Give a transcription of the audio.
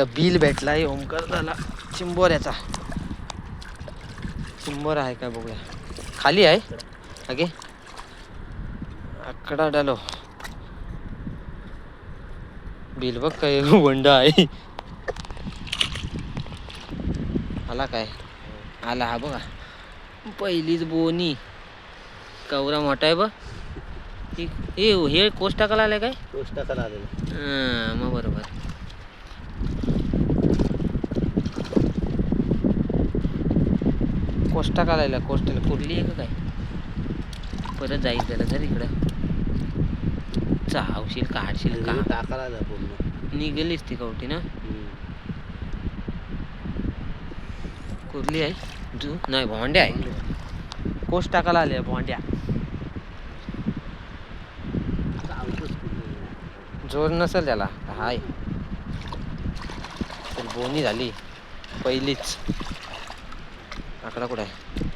इथं बिल भेटलाय ओमकार झाला चिंबोऱ्याचा चिंबोरा आहे का बघूया. खाली आहे. अगे आकडा डालो. बिल बघ काय वंड आहे. आला काय? आला हा बघा. पहिलीच बोनी. कवरा मोठा आहे बघ. हे हे कोस टाकायला आलाय काय? तोच टाकायला आलेला. हां, मग बरोबर. कोस्टा काढायला कोस्टाला कुरली आहे का काय? परत जाईल त्याला जर इकडं. चावशील काढशील का? टाकायला पूर्ण. निघालीच ती कवटी ना. कुरली आहे? जू नाही भोंड्या आहे. कोस टाकायला आले भोंड्या. जोर नसेल त्याला. हाय. तर बोनी झाली. पहिलीच. आकडा कुठं आहे?